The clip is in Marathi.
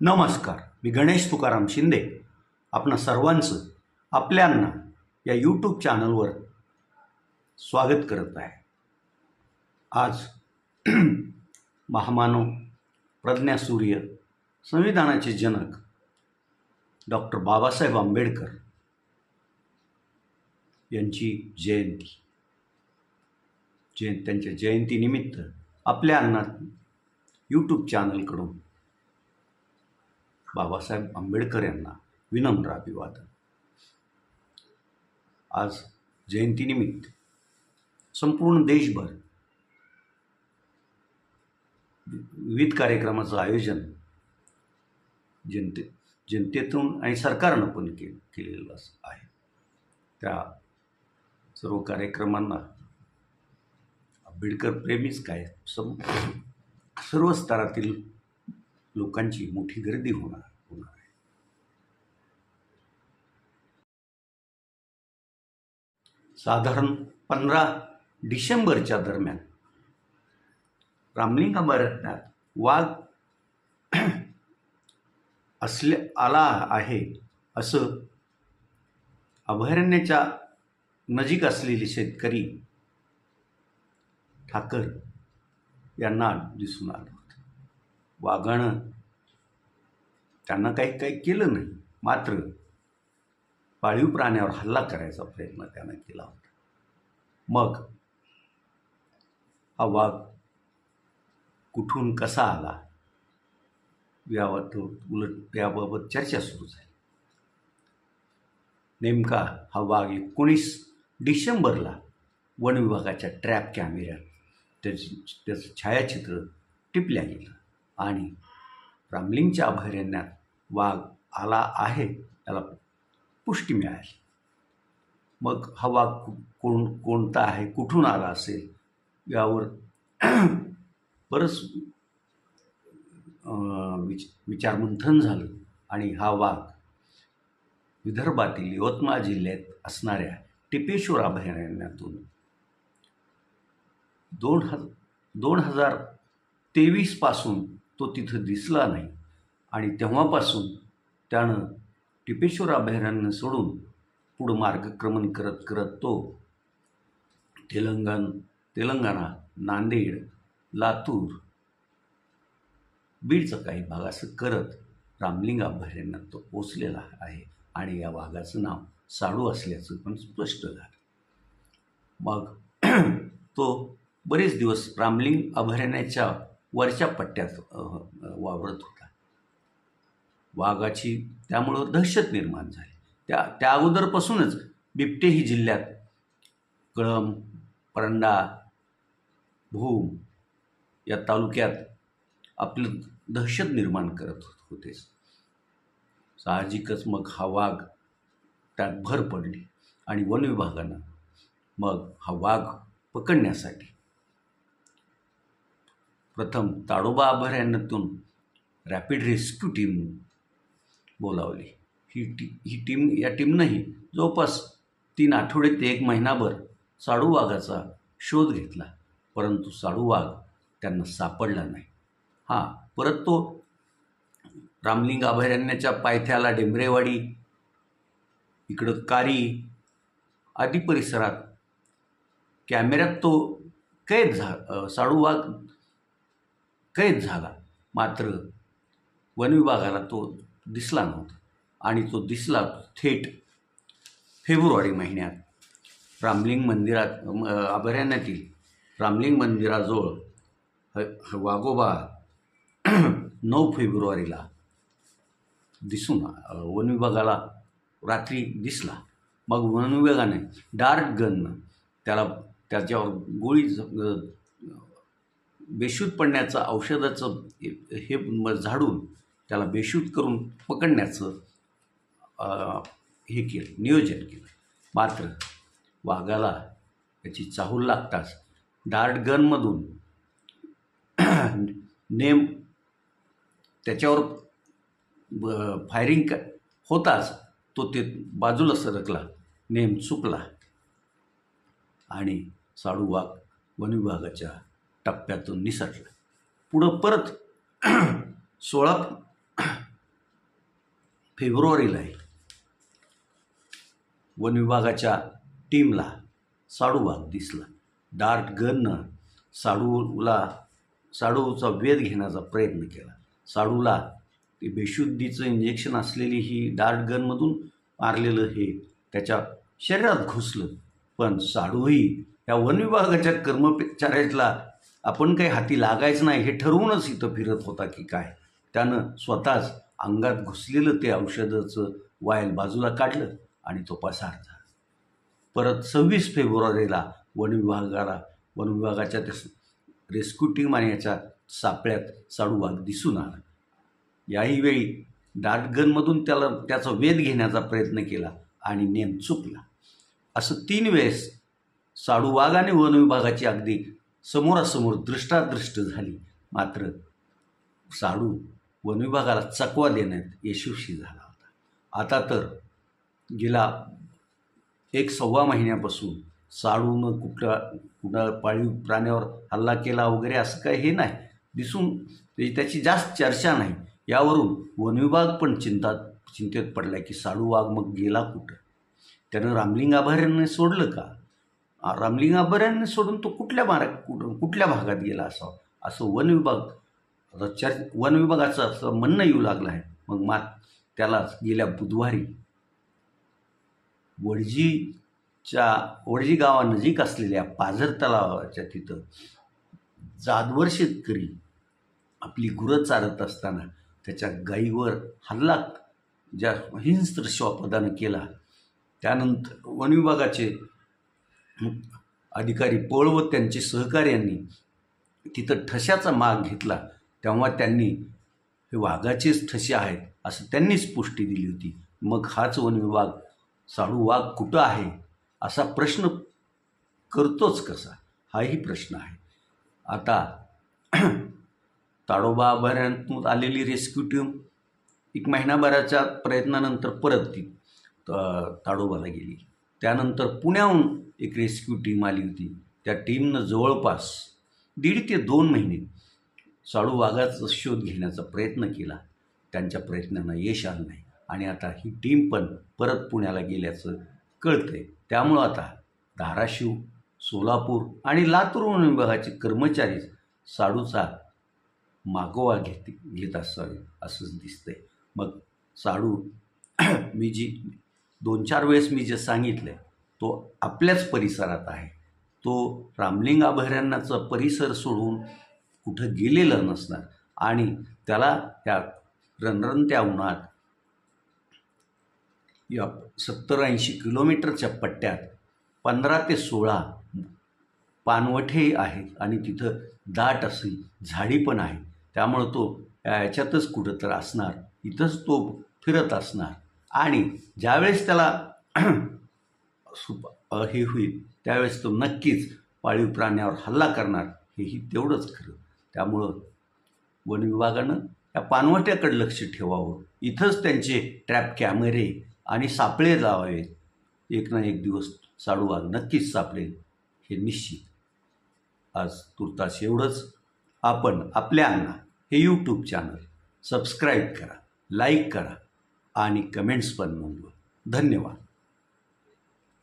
नमस्कार मी गणेश तुकाराम शिंदे. आपणा सर्वांचं आपल्यांना या यूट्यूब चॅनलवर स्वागत करत आहे. आज महामानव प्रज्ञासूर्य संविधानाचे जनक डॉक्टर बाबासाहेब आंबेडकर यांची जयंती. जयं त्यांच्या जयंतीनिमित्त आपल्या अन्नात यूट्यूब चॅनलकडून बाबासाहेब आंबेडकर यांना विनम्र अभिवादन. आज जयंतीनिमित्त संपूर्ण देशभर विविध कार्यक्रमाचं आयोजन जनते जनतेतून आणि सरकारनं पण के केलेलं असं आहे. त्या सर्व कार्यक्रमांना आंबेडकर प्रेमीच काय सम सर्व स्तरातील लोकांची मोठी गर्दी होणार होणार आहे. साधारण पंधरा डिसेंबरच्या दरम्यान रामलिंग अभयारण्यात वाघ असले आला आहे असं अभयारण्याच्या नजीक असलेले शेतकरी ठाकर यांना दिसून आलं. वागणं. त्यांना काही काही केलं नाही. मात्र पाळीव प्राण्यावर हल्ला करायचा प्रयत्न त्यानं केला होता. मग हा वाघ कुठून कसा आला? याबाबत उलट याबाबत चर्चा सुरू झाली. नेमका हा वाघ एकोणीस डिसेंबरला वन विभागाच्या ट्रॅप कॅमेऱ्यात त्याची त्याचं छायाचित्र टिपल्या गेलं. आणि रामलिंगच्या अभयारण्यात वाघ आला आहे त्याला पुष्टी मिळाली. मग हा वाघ कोण कोणता आहे कुठून आला असेल यावर बरंच विच विचारमंथन झालं. आणि हा वाघ विदर्भातील यवतमाळ जिल्ह्यात असणाऱ्या टिपेश्वर अभयारण्यातून दोन हजार दोन हजार तेवीसपासून तो तिथं दिसला नाही. आणि तेव्हापासून त्यानं टिपेश्वर अभयारण्य सोडून पुढं मार्गक्रमण करत करत तो तेलंगण तेलंगणा नांदेड लातूर बीडचा काही भाग असं करत रामलिंग अभयारण्यात तो पोचलेला आहे. आणि या भागाचं नाव साडू असल्याचं पण स्पष्ट झालं. मग तो बरेच दिवस रामलिंग अभयारण्याच्या वरच्या पट्ट्यात वावरत होता. वाघाची त्यामुळं दहशत निर्माण झाली. त्या त्या अगोदरपासूनच बिबटे ही जिल्ह्यात कळम परंडा भूम या तालुक्यात आपलं दहशत निर्माण करत होतेच साहजिकच मग हा वाघ त्यात भर पडली आणि वन विभागानं मग हा वाघ पकडण्यासाठी प्रथम ताडोबा अभयारण्यातून रॅपिड रेस्क्यू टीम बोलावली. ही टी ही टीम या टीमनंही जवळपास तीन आठवडे ते एक महिनाभर साडू वाघाचा शोध घेतला. परंतु साडू वाघ त्यांना सापडला नाही. हां परत तो रामलिंग अभयारण्याच्या पायथ्याला डेंबरेवाडी इकडं कारी आदी परिसरात कॅमेऱ्यात तो कैद झा साडू वाघ कैद झाला. मात्र वन विभागाला तो दिसला नव्हता आणि तो दिसला थेट फेब्रुवारी महिन्यात. रामलिंग मंदिरात अभयारण्यातील रामलिंग मंदिराजवळ ह वाघोबा नऊ फेब्रुवारीला दिसून वन विभागाला रात्री दिसला. मग वनविभागाने डार्क गन त्याला त्याच्यावर गोळी ज- बेशूद पडण्याचं औषधाचं हे म- झाडून त्याला बेशूद करून पकडण्याचं हे केलं नियोजन केलं. मात्र वाघाला त्याची चाहूल लागताच डार्ट गनमधून नेम त्याच्यावर ब- फायरिंग क होताच तो ते बाजूला सरकला नेम चुकला. आणि साडू वाघ वन विभागाच्या टप्प्यातून निसटला पुढं परत सोळा फेब्रुवारीला आहे वन विभागाच्या टीमला साडूबाग दिसला. डार्ट गननं साडूला साडूचा वेध घेण्याचा प्रयत्न केला. साडूला ते बेशुद्धीचं इंजेक्शन असलेली ही डार्ट गनमधून मारलेलं हे त्याच्या शरीरात घुसलं. पण साडूही या वन विभागाच्या कर्मचाऱ्याला आपण काही हाती लागायचं नाही हे ठरवूनच इथं फिरत होता की काय? त्यानं स्वतःच अंगात घुसलेलं ते औषधाचं वायल बाजूला काढलं आणि तो पसार झाला. परत सव्वीस फेब्रुवारीला वनविभागाला वनविभागाच्या वन रेस्क्यू टीम आणि याच्या सापळ्यात साडूबाग दिसून आला. याही वेळी डाटगनमधून त्याला त्याचा वेध घेण्याचा प्रयत्न केला आणि नेम चुकला. असं तीन वेळेस साडूबाग आणि वनविभागाची अगदी समोरासमोर दृष्टादृष्ट झाली. मात्र साडू वनविभागाला चकवा देण्यात यशस्वी झाला होता. आता तर गेला एक सव्वा महिन्यापासून साडूनं कुठला कुठला पाळीव प्राण्यावर हल्ला केला वगैरे असं काही हे नाही. दिसून म्हणजे त्याची जास्त चर्चा नाही. यावरून वनविभाग पण चिंता चिंतेत पडला की साडू वाघ मग गेला कुठं? त्यानं रामलिंग अभयारण्य सोडलं का? रामलिंग अभयारण्य सोडून तो कुठल्या मार्ग कुठं कुठल्या भागात गेला असावा? असं वन विभाग आता वन विभागाचं असं म्हणणं येऊ लागलं आहे. मग मा त्यालाच गेल्या बुधवारी वडजीच्या वडजी गावानजीक असलेल्या पाझर तलावाच्या तिथं जादवर शेतकरी आपली गुरं चालत असताना त्याच्या गाईवर हल्ला ज्या हिंस्त्र प्रदान केला त्यानंतर वन विभागाचे अधिकारी पळ व त्यांचे सहकार्यांनी तिथं ठशाचा माग घेतला. तेव्हा त्यांनी हे वाघाचेच ठसे आहेत असं त्यांनीच पुष्टी दिली होती. मग हाच वन विभाग साडू वाघ कुठं आहे? असा प्रश्न करतोच कसा? हाही प्रश्न आहे. आता ताडोबा अभयारण्यातून आलेली रेस्क्यू टीम एक महिनाभराच्या प्रयत्नानंतर परत ती ताडोबाला गेली. त्यानंतर पुण्याहून एक रेस्क्यू टीम आली होती. त्या टीमनं जवळपास दीड ते दोन महिने साडू वाघाचा शोध घेण्याचा प्रयत्न केला. त्यांच्या प्रयत्नांना यश आलं नाही. आणि आता ही टीम पण परत पुण्याला गेल्याचं कळतंय. त्यामुळं आता धाराशिव सोलापूर आणि लातूर वन विभागाचे कर्मचारी साडूचा मागोवा घेत घेत असावे असंच दिसतंय. मग साडू मी जी दोन चार वेळेस मी जे सांगितलं तो आपल्याच परिसरात आहे. तो रामलिंग अभयारण्याचा परिसर सोडून कुठं गेलेला नसणार. आणि त्याला त्या रणरणत्या उन्हात या सत्तर ऐंशी किलोमीटरच्या पट्ट्यात पंधरा ते सोळा पानवठे आहेत आणि तिथं दाट अशी झाडी पण आहे. त्यामुळं तो याच्यातच कुठं तर असणार इथंच तो फिरत असणार. आणि ज्यावेळेस त्याला सुप हे होईल. त्यावेळेस तो नक्कीच पाळीव प्राण्यावर हल्ला करणार हेही तेवढंच खरं. त्यामुळं वन विभागानं या पानवट्याकडे लक्ष ठेवावं. इथंच त्यांचे ट्रॅप कॅमेरे आणि सापळे लावावेत एक ना एक दिवस साडूवाघ नक्कीच सापडेल हे निश्चित. आज तुर्तास एवढंच. आपण आपल्या अंगा हे यूट्यूब चॅनल सबस्क्राईब करा लाईक करा आणि कमेंट्स पण नोंदवा. धन्यवाद.